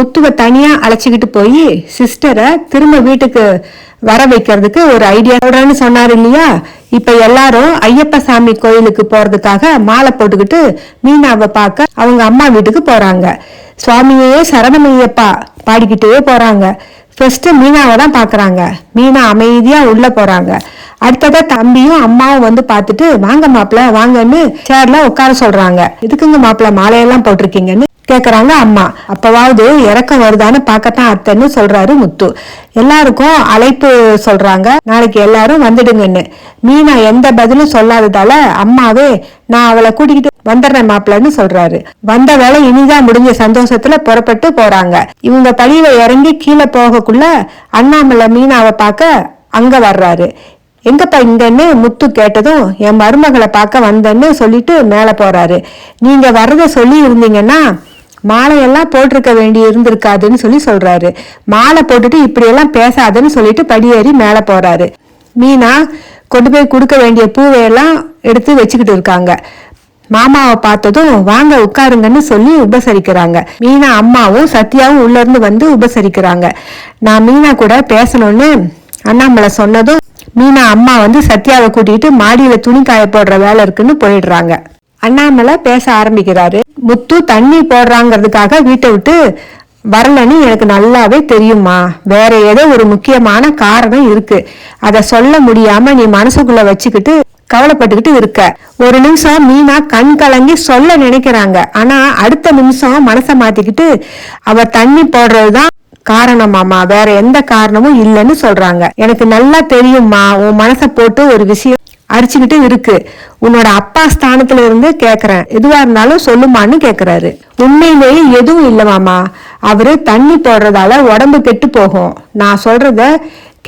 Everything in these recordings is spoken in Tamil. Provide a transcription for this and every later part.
முத்துவை தனியா அழைச்சிக்கிட்டு போய் சிஸ்டரை திரும்ப வீட்டுக்கு வர வைக்கிறதுக்கு ஒரு ஐடியா சொல்றேன்னு இல்லையா? இப்ப எல்லாரும் ஐயப்ப சாமி கோயிலுக்கு போறதுக்காக மாலை போட்டுக்கிட்டு மீனாவை பார்க்க அவங்க அம்மா வீட்டுக்கு போறாங்க. சுவாமியே சரணமையப்பா பாடிக்கிட்டே போறாங்க. ஃபர்ஸ்ட் மீனாவை தான் பாக்குறாங்க மீனா அமைதியா உள்ள போறாங்க. அடுத்ததா தம்பியும் அம்மாவும் வந்து பார்த்துட்டு வாங்க மாப்பிள்ள வாங்கன்னு சேர்ல உட்கார சொல்றாங்க. எதுக்குங்க மாப்பிள்ள மாலையெல்லாம் போட்டிருக்கீங்கன்னு கேக்குறாங்க அம்மா. அப்பவாவது இறக்கம் வருதான்னு பார்க்கத்தான் அத்தைன்னு சொல்றாரு முத்து. எல்லாருக்கும் அழைப்பு சொல்றாங்க. நாளைக்கு எல்லாரும் வந்துடுங்கன்னு. மீனா எந்த பதிலும் சொல்லாததால அம்மாவே நான் அவளை கூட்டிக்கிட்டு வந்துடுறேன் மாப்பிள்ளன்னு சொல்றாரு. வந்த வேலை இனிதான் முடிஞ்ச சந்தோஷத்துல புறப்பட்டு போறாங்க. இவங்க பழியில இறங்கி கீழே போகக்குள்ள அண்ணாமலை மீனாவை பார்க்க அங்க வர்றாரு. எங்கப்பா இங்கன்னு முத்து கேட்டதும் என் மருமகளை பார்க்க வந்தேன்னு சொல்லிட்டு மேலே போறாரு. நீங்க வரத சொல்லி இருந்தீங்கன்னா மாலையெல்லாம் போட்டிருக்க வேண்டி இருந்திருக்காதுன்னு சொல்லி சொல்றாரு. மாலை போட்டுட்டு இப்படியெல்லாம் பேசாதுன்னு சொல்லிட்டு படியேறி மேலே போறாரு. மீனா கொண்டு போய் கொடுக்க வேண்டிய பூவையெல்லாம் எடுத்து வச்சுக்கிட்டு இருக்காங்க. மாமாவை பார்த்ததும் வாங்க உட்காருங்கன்னு சொல்லி உபசரிக்கிறாங்க. மீனா அம்மாவும் சத்யாவும் உள்ளேருந்து வந்து உபசரிக்கிறாங்க. நான் மீனா கூட பேசணும்னு அண்ணாமலை சொன்னதும் மீனா அம்மா வந்து சத்யாவை கூட்டிட்டு மாடியில துணி காய போடுற வேலை இருக்குன்னு போயிடுறாங்க. அண்ணாமலை பேச ஆரம்பிக்கிறாரு. முத்து தண்ணி போடுறாங்கிறதுக்காக வீட்டை விட்டு வரலன்னு எனக்கு நல்லாவே தெரியுமா வேற ஏதோ ஒரு முக்கியமான காரணம் இருக்கு. அதை சொல்ல முடியாம நீ மனசுக்குள்ள வச்சுக்கிட்டு கவலைப்பட்டுக்கிட்டு இருக்க. ஒரு நிமிஷம் மீனா கண் கலங்கி சொல்ல நினைக்கிறாங்க. ஆனா அடுத்த நிமிஷம் மனசை மாத்திக்கிட்டு அவ தண்ணி போடுறதுதான் காரணமாமா வேற எந்த காரணமும் இல்லைன்னு சொல்றாங்க. எனக்கு நல்லா தெரியும்மா உன் மனசை போட்டு ஒரு விஷயம் அரிச்சுக்கிட்டு இருக்கு. உன்னோட அப்பா ஸ்தானத்துல இருந்து கேக்குறேன். எதுவா இருந்தாலும் சொல்லுமான்னு கேக்குறாரு. உண்மையிலேயே எதுவும் இல்லவாமா அவரு தண்ணி போடுறதால உடம்பு கெட்டு போகும். நான் சொல்றத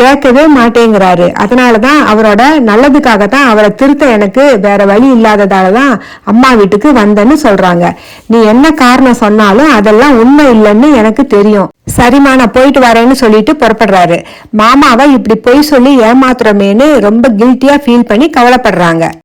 கேட்கவே மாட்டேங்கிறாரு. அதனாலதான் அவரோட நல்லதுக்காக தான் அவரை திருத்த எனக்கு வேற வழி இல்லாததால தான் அம்மா வீட்டுக்கு வந்தேன்னு சொல்றாங்க. நீ என்ன காரணம் சொன்னாலும் அதெல்லாம் உண்மை இல்லைன்னு எனக்கு தெரியும். சரிம்மா நான் போயிட்டு வரேன்னு சொல்லிட்டு புறப்படுறாரு. மாமாவை இப்படி பொய் சொல்லி ஏமாத்துறமேன்னு ரொம்ப கில்ட்டியா ஃபீல் பண்ணி கவலைப்படுறாங்க.